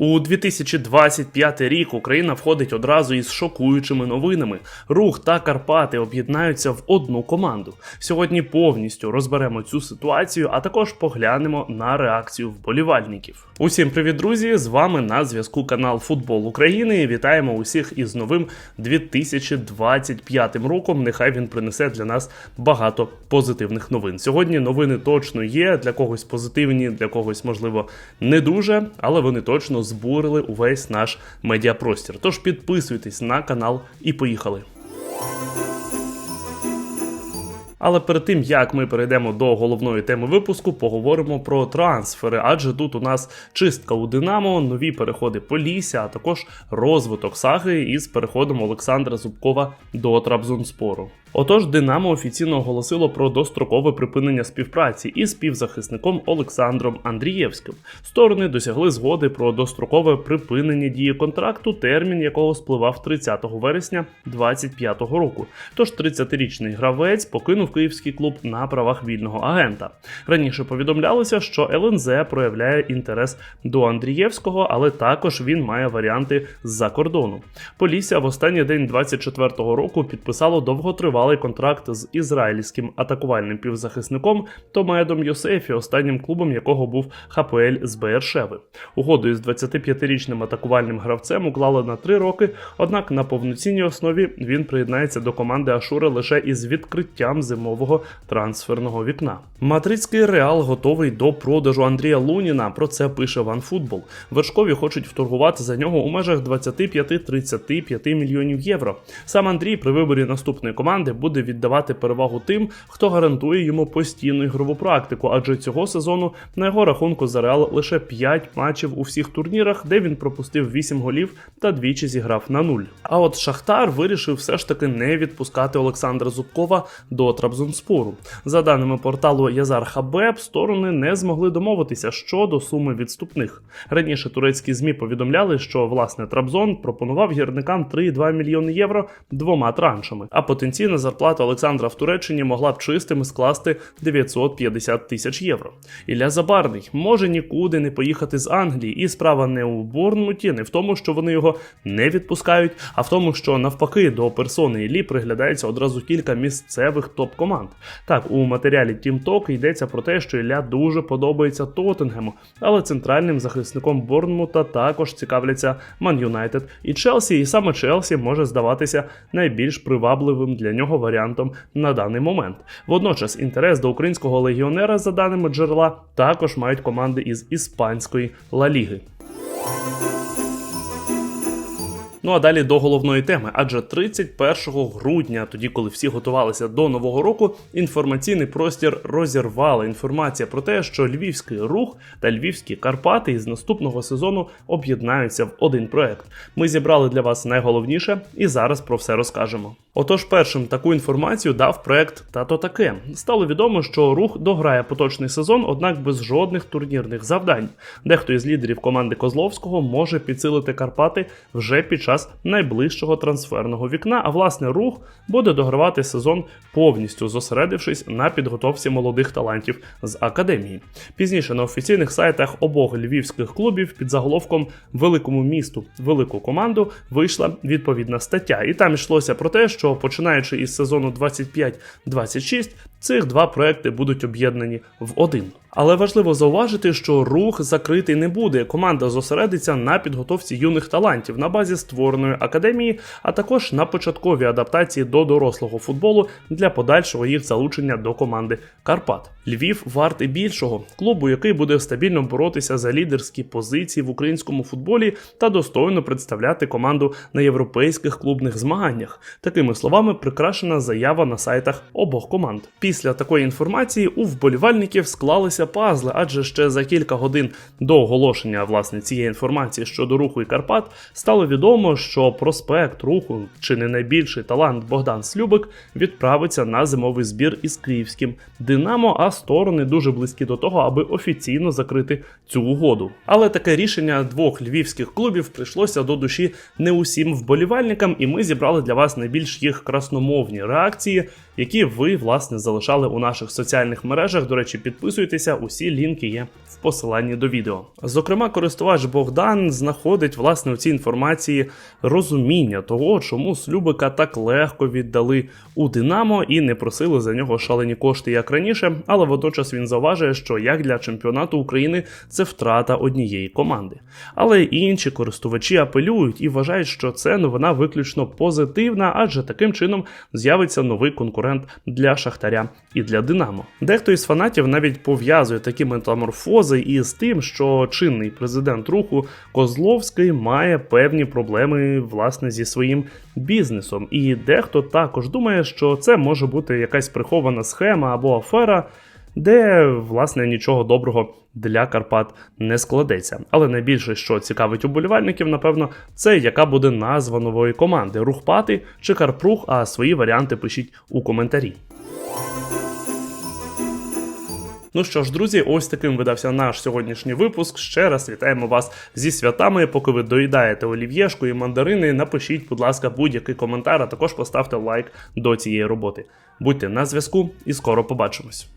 У 2025 рік Україна входить одразу із шокуючими новинами. Рух та Карпати об'єднаються в одну команду. Сьогодні повністю розберемо цю ситуацію, а також поглянемо на реакцію вболівальників. Усім привіт, друзі! З вами на зв'язку канал Футбол України. Вітаємо усіх із новим 2025 роком. Нехай він принесе для нас багато позитивних новин. Сьогодні новини точно є для когось позитивні, для когось можливо не дуже, але вони точно збурили увесь наш медіапростір. Тож підписуйтесь на канал і поїхали. Але перед тим як ми перейдемо до головної теми випуску, поговоримо про трансфери, адже тут у нас чистка у Динамо, нові переходи Полісся, а також розвиток саги із переходом Олександра Зубкова до Трабзонспору. Отож, Динамо офіційно оголосило про дострокове припинення співпраці із співзахисником Олександром Андрієвським. Сторони досягли згоди про дострокове припинення дії контракту, термін якого спливав 30 вересня 2025 року. Тож 30-річний гравець покинув київський клуб на правах вільного агента. Раніше повідомлялося, що ЛНЗ проявляє інтерес до Андрієвського, але також він має варіанти з-за кордону. Полісся в останній день 24-го року підписало довготривалий контракт з ізраїльським атакувальним півзахисником Томедом Йосефі, останнім клубом якого був ХПЛ з Бершеви. Угоду із 25-річним атакувальним гравцем уклали на 3 роки, однак на повноцінній основі він приєднається до команди Ашура лише із відкриттям зимового трансферного вікна. Мадридський реал готовий до продажу Андрія Луніна. Про це пише OneFootball. Вершкові хочуть вторгувати за нього у межах 25-35 мільйонів євро. Сам Андрій при виборі наступної команди буде віддавати перевагу тим, хто гарантує йому постійну ігрову практику, адже цього сезону на його рахунку за реал лише 5 матчів у всіх турнірах, де він пропустив 8 голів та двічі зіграв на нуль. А от Шахтар вирішив все ж таки не відпускати Олександра Зубкова до Трабзонспору. За даними порталу Язар Хабеб, сторони не змогли домовитися щодо суми відступних. Раніше турецькі змі повідомляли, що власне Трабзон пропонував гірникам 3,2 мільйони євро двома траншами, а зарплата Олександра в Туреччині могла б чистими скласти 950 тисяч євро. Ілля Забарний може нікуди не поїхати з Англії, і справа не у Борнмуті, не в тому, що вони його не відпускають, а в тому, що навпаки до персони Іллі приглядається одразу кілька місцевих топ-команд. Так, у матеріалі Team Talk йдеться про те, що Ілля дуже подобається Тоттенгему, але центральним захисником Борнмута також цікавляться Ман Юнайтед і Челсі, і саме Челсі може здаватися найбільш привабливим для нього варіантом на даний момент. Водночас інтерес до українського легіонера, за даними джерела, також мають команди із іспанської Ла Ліги. Ну а далі до головної теми. Адже 31 грудня, тоді коли всі готувалися до нового року, інформаційний простір розірвала інформація про те, що львівський рух та львівські Карпати із наступного сезону об'єднаються в один проект. Ми зібрали для вас найголовніше і зараз про все розкажемо. Отож, першим таку інформацію дав проект Тато таке. Стало відомо, що рух дограє поточний сезон, однак без жодних турнірних завдань. Дехто із лідерів команди Козловського може підсилити Карпати вже під час найближчого трансферного вікна. А власне рух буде догравати сезон повністю зосередившись на підготовці молодих талантів з академії. Пізніше на офіційних сайтах обох львівських клубів під заголовком Великому місту велику команду вийшла відповідна стаття, і там йшлося про те, що починаючи із сезону 25-26, цих два проекти будуть об'єднані в один. Але важливо зауважити, що рух закритий не буде. Команда зосередиться на підготовці юних талантів на базі створеної академії, а також на початковій адаптації до дорослого футболу для подальшого їх залучення до команди Карпат. Львів вартий більшого клубу, який буде стабільно боротися за лідерські позиції в українському футболі та достойно представляти команду на європейських клубних змаганнях. Такими словами прикрашена заява на сайтах обох команд. Після такої інформації у вболівальників склалися пазли, адже ще за кілька годин до оголошення власне цієї інформації щодо руху і Карпат стало відомо, що проспект руху, чи не найбільший талант Богдан Слюбик, відправиться на зимовий збір із київським Динамо. А сторони дуже близькі до того, аби офіційно закрити цю угоду. Але таке рішення двох львівських клубів прийшлося до душі не усім вболівальникам, і ми зібрали для вас найбільш їх красномовні реакції які ви власне залишали у наших соціальних мережах. До речі, підписуйтеся, усі лінки є в посиланні до відео. Зокрема, користувач Богдан знаходить власне у цій інформації розуміння того, чому Слюбика так легко віддали у Динамо і не просили за нього шалені кошти як раніше, але водночас він зауважує, що як для чемпіонату України це втрата однієї команди. Але інші користувачі апелюють і вважають, що це новина виключно позитивна, адже таким чином з'явиться новий конкурент для Шахтаря і для Динамо. Дехто із фанатів навіть пов'язує такі метаморфози із тим, що чинний президент руху Козловський має певні проблеми власне зі своїм бізнесом. І дехто також думає, що це може бути якась прихована схема або афера. Де власне нічого доброго для Карпат не складеться. Але найбільше, що цікавить уболівальників, напевно, це яка буде назва нової команди: Рухпати чи Карпрух. А свої варіанти пишіть у коментарі. Ну що ж, друзі, ось таким видався наш сьогоднішній випуск. Ще раз вітаємо вас зі святами. Поки ви доїдаєте олів'єшку і мандарини, напишіть, будь ласка, будь-який коментар, а також поставте лайк до цієї роботи. Будьте на зв'язку і скоро побачимось.